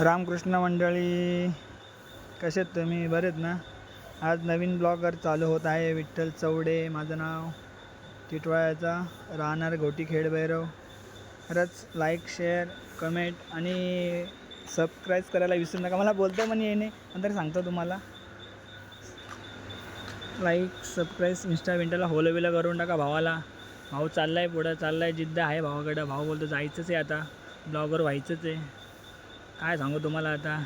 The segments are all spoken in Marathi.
रामकृष्ण मंडळी कसे आहेत तुम्ही? बरेत ना? आज नवीन ब्लॉगर चालू होत आहे. विठ्ठल चवडे माझं नाव टिटवाळ्याचा. राहणार घोटी खेडभैरव खरंच लाईक शेअर कमेंट आणि सबस्क्राईब करायला विसरू नका. मला बोलतं पण येणे नंतर सांगतो तुम्हाला. लाईक सबस्क्राईब इंस्टा विंटाला होलं करून टाका भावाला. भाऊ चालला आहे पुढं. चालला आहे जिद्द आहे भावाकडं. भाऊ बोलतो जायचंच आहे आता. ब्लॉगर व्हायचंच आहे. काय सांगू तुम्हाला आता?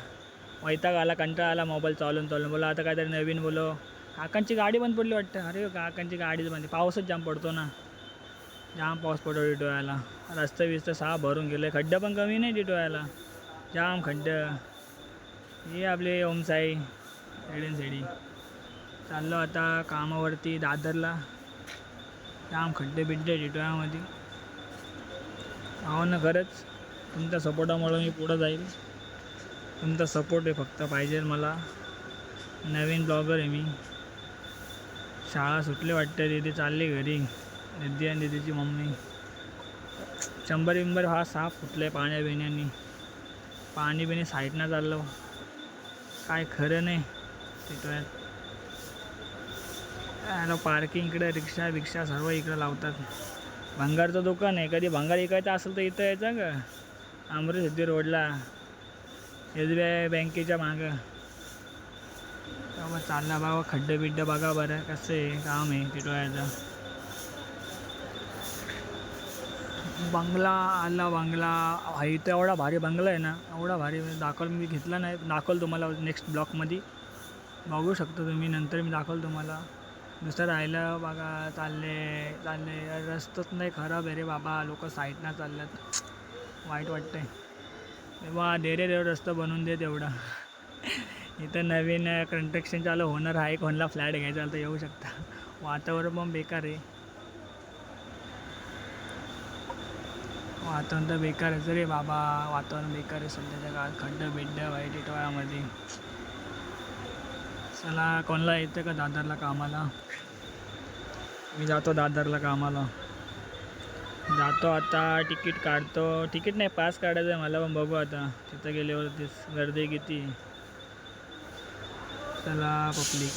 वैताग आला कंटाळा आला मोबाईल चालून चालून. बोला आता काहीतरी नवीन बोलो. काकांची गाडी बंद पडली वाटतं. अरे काकांची गाडीच बंद. पाऊसच जाम पडतो ना. जाम पाऊस पडतो टिटोळ्याला रस्ते बिस्ते सहा भरून गेले. खड्डं पण कमी नाही डिटोळ्याला. जाम खड्डं. हे आपले ओमसाई सेडीन सेडी. चाललो आता कामावरती दादरला. जाम खड्डे बिड्डे डिटोळ्यामध्ये. हो ना खरंच. तुमच्या सपोर्टामुळे मी पुढं जाईल. तुमचा सपोर्ट आहे फक्त पाहिजे मला. नवीन ब्लॉगर आहे मी. शाळा सुटली वाटते दीदी चालली घरी. दीदी आणि दीदीची मम्मी. शंभर बिंबर हा साफ फुटलं आहे पाण्या बिण्यानी पाणी बिणी साईडनं चाललं. काय खरं नाही. तिथं हॅलो पार्किंग इकडे रिक्षा बिक्षा सर्व इकडं लावतात. भंगारचं दुकान आहे. कधी भंगार इकायचं असेल तर इथं यायचं का? अमृत सिद्धी रोडला एस बी आय बँकेच्या मागं. बाबा चालला बाबा खड्डे बिड्डे बघा बरं कसं आहे काम आहे टिटोळ्याचं बंगला आला बंगला. हा इथं एवढा भारी बंगला आहे ना एवढा भारी दाखवल मी घेतला नाही दाखवल तुम्हाला नेक्स्ट ब्लॉकमध्ये बघू शकतो तुम्ही नंतर मी दाखवल तुम्हाला. दुसरं राहिलं बघा चालले चालले. रस्तच नाही खराब आहे रे बाबा लोक साईडनं चालल्यात. वाईट वाटतंय. तेव्हा दे रे देव रस्ता बनवून दे तेवढा. इथं नवीन कन्स्ट्रक्शन चालू होणार. आहे कोणाला फ्लॅट घ्यायचा तर येऊ शकता. वातावरण पण बेकार आहे. वातावरण तर बेकार आहे. रे बाबा वातावरण बेकार आहे सध्याच्या काळात. खड्डं बिड्ड वाईट इटवाळ्यामध्ये. चला कोणाला येतं का दादरला कामाला? मी जातो दादरला कामाला. जातो आता तिकीट काढतो. तिकीट नाही पास काढायचं आहे मला पण बघू आता. तिथं गेल्यावरतीच गर्दी किती. चला पब्लिक.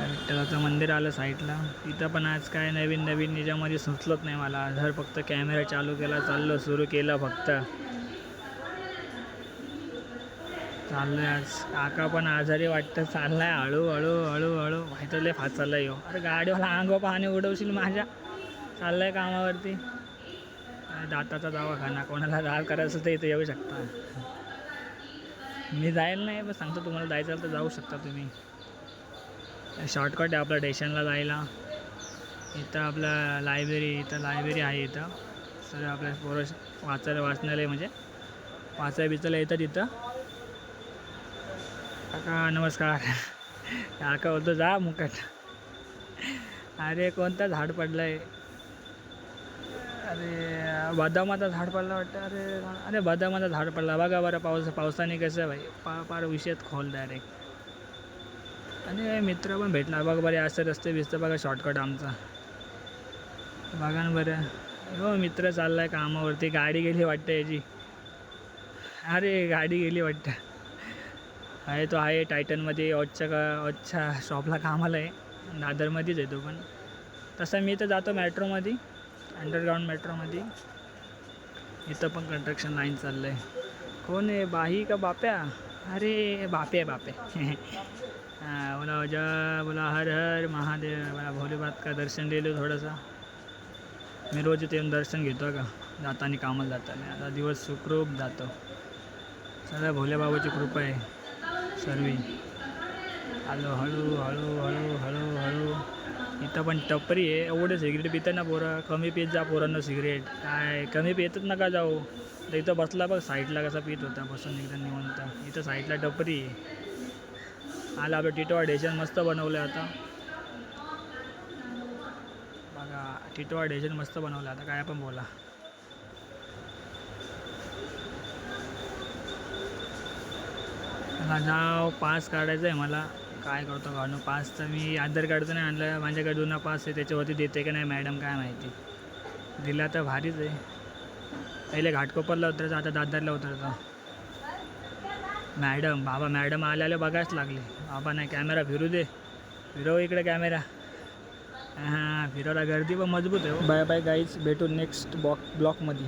विठ्ठलाचं मंदिर आलं साईडला. तिथं पण आज काय नवीन नवीन याच्यामध्ये सुचलत नाही मला. जर फक्त कॅमेरा चालू केला चाललो सुरू केलं फक्त. चाललोय आज. काका पण आजारी वाटतं. चाललाय हळू हळू हळू हळू. माहिती लय फास्ट चाललाय अरे गाडीवाला अंग पाणी उडवशील माझ्या. चाललंय कामावरती. दाताचा दवाखाना. कोणाला राग करायचं तर इथं येऊ शकता. मी जाईल नाही पण सांगतो तुम्हाला जायचं असेल तर जाऊ शकता तुम्ही. शॉर्टकट आहे आपल्या स्टेशनला जायला. इथं आपलं लायब्ररी इथं लायब्ररी आहे इथं. सर आपल्या पोरं वाचायला वाचनालय म्हणजे. वाचाय बिचायला येतं तिथं काका नमस्कार. काका बोलतो जा मुकट. अरे कोणता झाड पडलं आहे अरे बदामाचा झाड पडला वाटतं. अरे अरे बदामाचा झाड पडला. बघा बरं पाऊस पावसाने कसं भाई. पा पार विषयात खोल डायरेक्ट आणि मित्र पण भेटला बघ बरे असं रस्ते बिस्ते बघा शॉर्टकट आमचा. बघा ना बरं. हो मित्र चालला आहे कामावरती. गाडी गेली वाटतं याची. अरे गाडी गेली वाटतं. आहे तो आहे टायटनमध्ये ऑजच्या का ऑजच्या शॉपला कामाला आहे दादरमध्येच आहे तो पण. तसं मी तर जातो मेट्रोमध्ये अंडरग्राऊंड मेट्रोमध्ये. इथं पण कंस्ट्रक्शन लाईन चाललं आहे कोण आहे? बाही का बाप्या? अरे बापे आहे बापे. हां बोला जय बोला हर हर महादेव. मला भोलेबात का दर्शन दिलं थोडंसं? मी रोज इथे येऊन दर्शन घेतो का? जाताना कामाला जाताना. आता दिवस सुखरूप जातो. सगळ्या भोलेबाबाची कृपा आहे. सर्वी. आलो हळू हळू हळू हळू हळू. इथं पण टपरी आहे. एवढे सिगरेट पितं ना पोरं. कमी पित जा पोरांना सिगरेट. काय? कमी पितच नका जाऊ. तर इथं बसला बघ साईडला कसा पित होता. बसून एकदम निवंत. इथं साईडला टपरी आहे. आलं आपलं टिटवा डेशन मस्त बनवलं आहे आता. बघा टिटवा डेशन मस्त बनवलं आता काय पण बोला. माझा पास काढायचं आहे मला. काय करतो काढून पास तर मी आधार कार्डचं नाही आणलं. माझ्याकडे जुना पास आहे त्याच्यावरती देते का नाही मॅडम काय माहिती. दिला तर भारीच आहे. पहिले घाटकोपरला उतरायचं आता दादरला उतरतो. मॅडम बाबा मॅडम आल्याला बघायच लागले. बाबा नाही कॅमेरा फिरू दे. फिरव इकडे कॅमेरा. हां फिरवला गर्दी पण मजबूत आहे बाय बाय गाईज भेटू नेक्स्ट बॉक ब्लॉकमध्ये